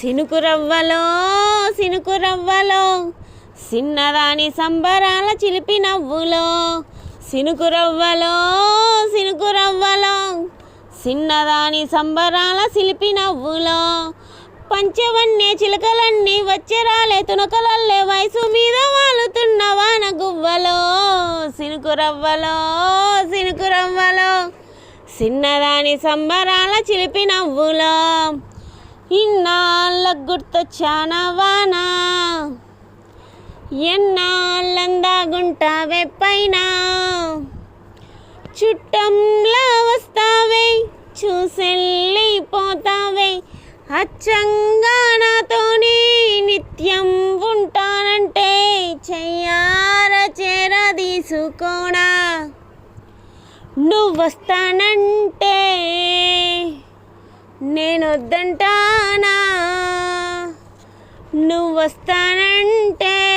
సినుకు రవ్వలో సినుకు రవ్వలో సిన్నదాని సంబరాల చిలిపి నవ్వులో. సినుకు రవ్వలో సినుకు రవ్వలో సిన్నదాని సంబరాల సిలిపి నవ్వులో. పంచవన్నే చిలకలన్నీ వచ్చరాలే తునకలల్లే వయసు మీద వాలుతున్న వాన గువ్వలో సినుకు రవ్వలో సినుకు రవ్వలో సిన్నదాని సంబరాల చిలిపి నవ్వులో. ఇన్నాళ్ళ గుర్తొచ్చానవానా ఎన్నాళ్ళందాగుంటావే పైన చుట్టంలా వస్తావే చూసెళ్ళిపోతావే అచ్చంగా నాతోనే నిత్యం ఉంటానంటే చెయ్యార చేర తీసుకోనా? నువ్వొస్తానంటే నేనొద్దంటానా నువ్వొస్తానంటే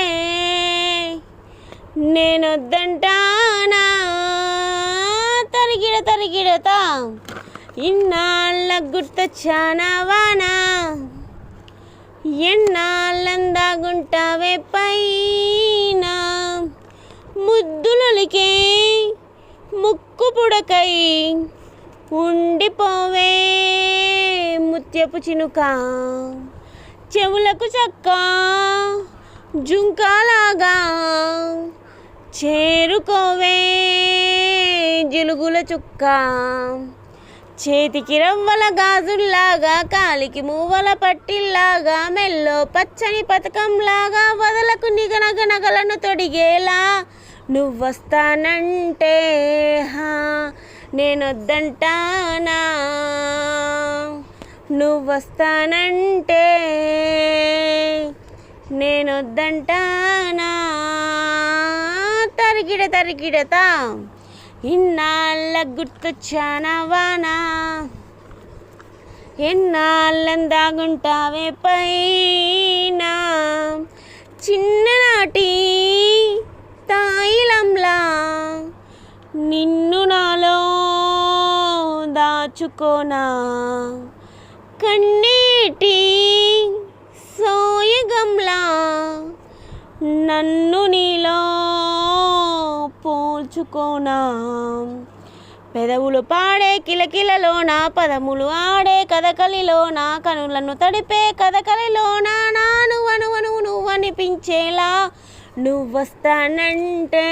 నేనొద్దంటానా? తరిగిడ తరిగిడతా ఇన్నాళ్ళ గుర్తొచ్చానావానా ఎన్నాళ్ళందాగుంటావే పైన? ముద్దులకే ముక్కు పుడకై ఉండిపోవే. ముత్యపు చినుక. చెవులకు చక్క జుంకాలాగా చేరుకోవే జిలుగుల చుక్క. చేతికి రవ్వల గాజుల్లాగా కాలికి మూవల పట్టిల్లాగా మెల్లో పచ్చని పథకంలాగా వదలకు నిగనగ నగలను తొడిగేలా. నువ్వొస్తానంటే హా నేనొద్దంటానా? నువ్వొస్తానంటే నేనొద్దంటానా? తరిగిడ తరిగిడతా ఇన్నాళ్ళ గుర్తొచ్చానవానా? ఎన్నాళ్ళందాగుంటావే పైన? చిన్ననాటి తాయిలంలా నిన్ను నాలో దాచుకోనా? కన్నీటి సోయగంలా నన్ను నీలో పోల్చుకోనా? పెదవులు పాడే కిలకిలలో నా పదములు ఆడే కథకలిలో నా కనులను తడిపే కథకలిలో నా నాను వనువను నువ్వనిపించేలా నువ్వొస్తానంటే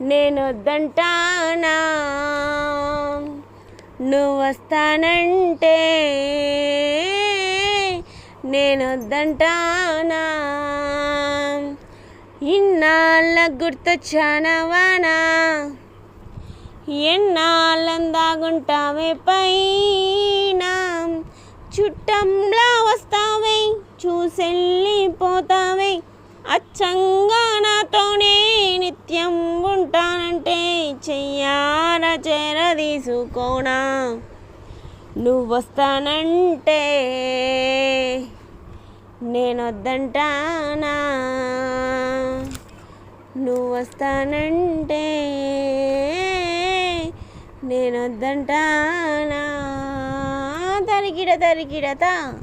నేనొద్దంటానా? నువ్వొస్తానంటే నేనొద్దంటానా? ఇన్నాళ్ళ గుర్తు వానా ఎన్నాళ్ళందాగుంటావే పైన? చుట్టంలా వస్తావే చూసెళ్ళిపోతావే. అచ్చంగా నాతోనే నిత్యం తీసుకోనా? నువ్వొస్తానంటే నేనొద్దంటానా? నువ్వొస్తానంటే నేనొద్దంటానా? తరికిడ తరికిడతా